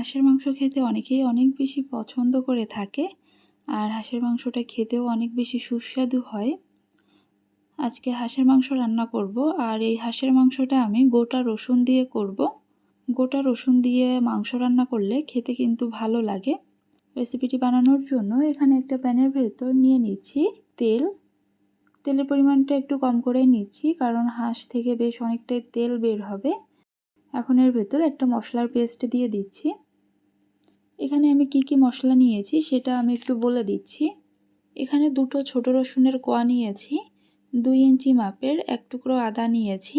হাঁসের মাংস খেতে অনেকেই অনেক বেশি পছন্দ করে থাকে, আর হাঁসের মাংসটা খেতেও অনেক বেশি সুস্বাদু হয়। আজকে হাঁসের মাংস রান্না করব, আর এই হাঁসের মাংসটা আমি গোটা রসুন দিয়ে করব। গোটা রসুন দিয়ে মাংস রান্না করলে খেতে কিন্তু ভালো লাগে। রেসিপিটি বানানোর জন্য এখানে একটা প্যানের ভেতর নিয়ে নিচ্ছি তেল। তেলের পরিমাণটা একটু কম করে নিচ্ছি, কারণ হাঁস থেকে বেশ অনেকটাই তেল বের হবে। এখন এর ভেতর একটা মশলার পেস্ট দিয়ে দিচ্ছি। এখানে আমি কি কি মশলা নিয়েছি সেটা আমি একটু বলে দিচ্ছি। এখানে দুটো ছোট রসুনের কোয়া নিয়েছি, দুই ইঞ্চি মাপের এক টুকরো আদা নিয়েছি,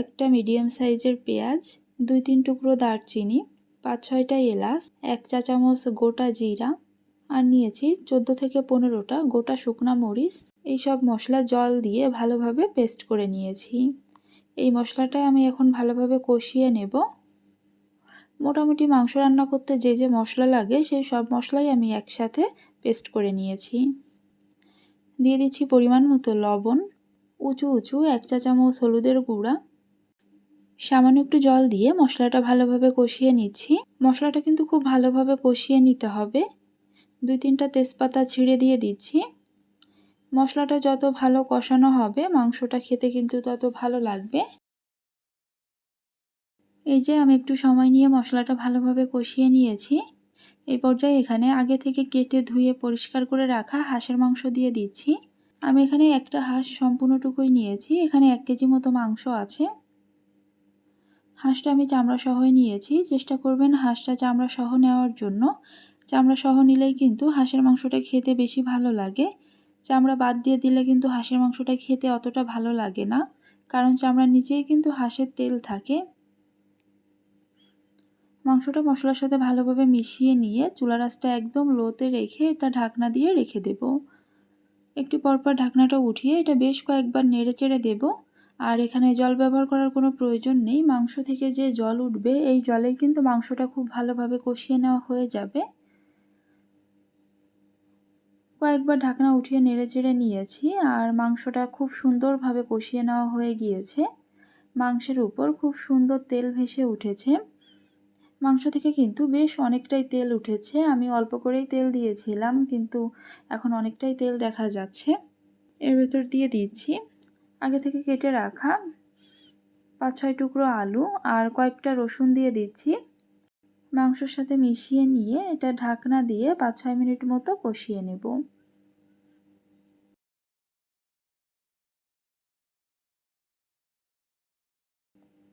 একটা মিডিয়াম সাইজের পেঁয়াজ, দুই তিন টুকরো দারচিনি, পাঁচ ছয়টা এলাচ, এক চা চামচ গোটা জিরা আর নিয়েছি চোদ্দ থেকে পনেরোটা গোটা শুকনা মরিচ। এইসব মশলা জল দিয়ে ভালোভাবে পেস্ট করে নিয়েছি। এই মশলাটা আমি এখন ভালোভাবে কষিয়ে নেব। মোটামুটি মাংস রান্না করতে যে যে মশলা লাগে, সেই সব মশলাই আমি একসাথে পেস্ট করে নিয়েছি। দিয়ে দিচ্ছি পরিমাণ মতো লবণ, উঁচু উঁচু এক চা চামচ হলুদের গুঁড়া। সামান্য একটু জল দিয়ে মশলাটা ভালোভাবে কষিয়ে নিচ্ছি। মশলাটা কিন্তু খুব ভালোভাবে কষিয়ে নিতে হবে। দুই তিনটা তেজপাতা ছিঁড়ে দিয়ে দিচ্ছি। মশলাটা যত ভালো কষানো হবে, মাংসটা খেতে কিন্তু তত ভালো লাগবে। এই যে আমি একটু সময় নিয়ে মশলাটা ভালোভাবে কষিয়ে নিয়েছি। এই পর্যায়ে এখানে আগে থেকে কেটে ধুয়ে পরিষ্কার করে রাখা হাঁসের মাংস দিয়ে দিচ্ছি। আমি এখানে একটা হাঁস সম্পূর্ণটুকুই নিয়েছি। এখানে এক কেজি মতো মাংস আছে। হাঁসটা আমি চামড়া সহই নিয়েছি। চেষ্টা করবেন হাঁসটা চামড়া সহ নেওয়ার জন্য। চামড়া সহ নিলেই কিন্তু হাঁসের মাংসটা খেতে বেশি ভালো লাগে। চামড়া বাদ দিয়ে দিলে কিন্তু হাঁসের মাংসটা খেতে অতটা ভালো লাগে না। কারণ চামড়ার নিচেই কিন্তু হাঁসের তেল থাকে। মাংসটা মশলার সাথে ভালোভাবে মিশিয়ে নিয়ে চুলা রাসটা একদম লোতে রেখে এটা ঢাকনা দিয়ে রেখে দেব। একটু পরপর ঢাকনাটা উঠিয়ে এটা বেশ কয়েকবার নেড়ে চেড়ে দেবো। আর এখানে জল ব্যবহার করার কোনো প্রয়োজন নেই। মাংস থেকে যে জল উঠবে, এই জলেই কিন্তু মাংসটা খুব ভালোভাবে কষিয়ে নেওয়া হয়ে যাবে। কয়েকবার ঢাকনা উঠিয়ে নেড়ে চেড়ে নিয়েছি আর মাংসটা খুব সুন্দরভাবে কষিয়ে নেওয়া হয়ে গিয়েছে। মাংসের উপর খুব সুন্দর তেল ভেসে উঠেছে। মাংস থেকে কিন্তু বেশ অনেকটাই তেল উঠেছে। আমি অল্প করেই তেল দিয়েছিলাম, কিন্তু এখন অনেকটাই তেল দেখা যাচ্ছে। এর ভেতর দিয়ে দিচ্ছি। আগে থেকে কেটে রাখা পাঁচ ছয় টুকরো আলু আর কয়েকটা রসুন দিয়ে দিচ্ছি। মাংসর সাথে মিশিয়ে নিয়ে এটা ঢাকনা দিয়ে পাঁচ ছয় মিনিট মতো কষিয়ে নেব।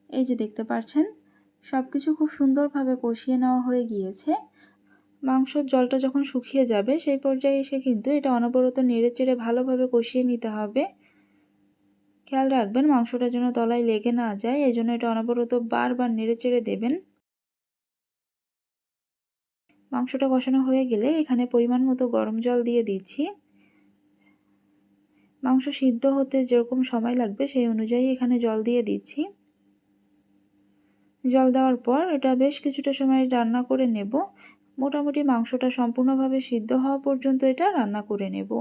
এই যে দেখতে পাচ্ছেন সব কিছু খুব সুন্দরভাবে কষিয়ে নেওয়া হয়ে গিয়েছে। মাংসর জলটা যখন শুকিয়ে যাবে, সেই পর্যায়ে এসে কিন্তু এটা অনবরত নেড়ে চেড়ে ভালোভাবে কষিয়ে নিতে হবে। খেয়াল রাখবেন, মাংসটা যেন তলায় লেগে না যায়, এই জন্য এটা অনবরত বারবার নেড়ে চেড়ে দেবেন। মাংসটা কষানো হয়ে গেলে এখানে পরিমাণ মতো গরম জল দিয়ে দিচ্ছি। মাংস সিদ্ধ হতে যেরকম সময় লাগবে, সেই অনুযায়ী এখানে জল দিয়ে দিচ্ছি। জল দেওয়ার পর এটা বেশ কিছুটা সময় রান্না করে নেব। মোটামুটি মাংসটা সম্পূর্ণভাবে সিদ্ধ হওয়া পর্যন্ত এটা রান্না করে নেব।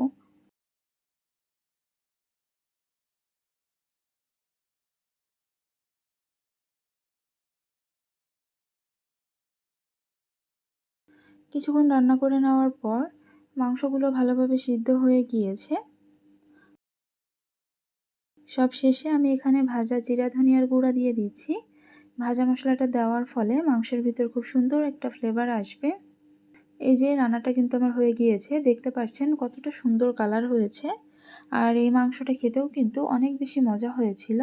কিছুক্ষণ রান্না করে নেওয়ার পর মাংসগুলো ভালোভাবে সিদ্ধ হয়ে গিয়েছে। সব শেষে আমি এখানে ভাজা জিরা, ধনিয়ার গুঁড়া দিয়ে দিচ্ছি। ভাজা মশলাটা দেওয়ার ফলে মাংসের ভিতর খুব সুন্দর একটা ফ্লেভার আসবে। এই যে রান্নাটা কিন্তু আমার হয়ে গিয়েছে, দেখতে পাচ্ছেন কতটা সুন্দর কালার হয়েছে। আর এই মাংসটা খেতেও কিন্তু অনেক বেশি মজা হয়েছিল।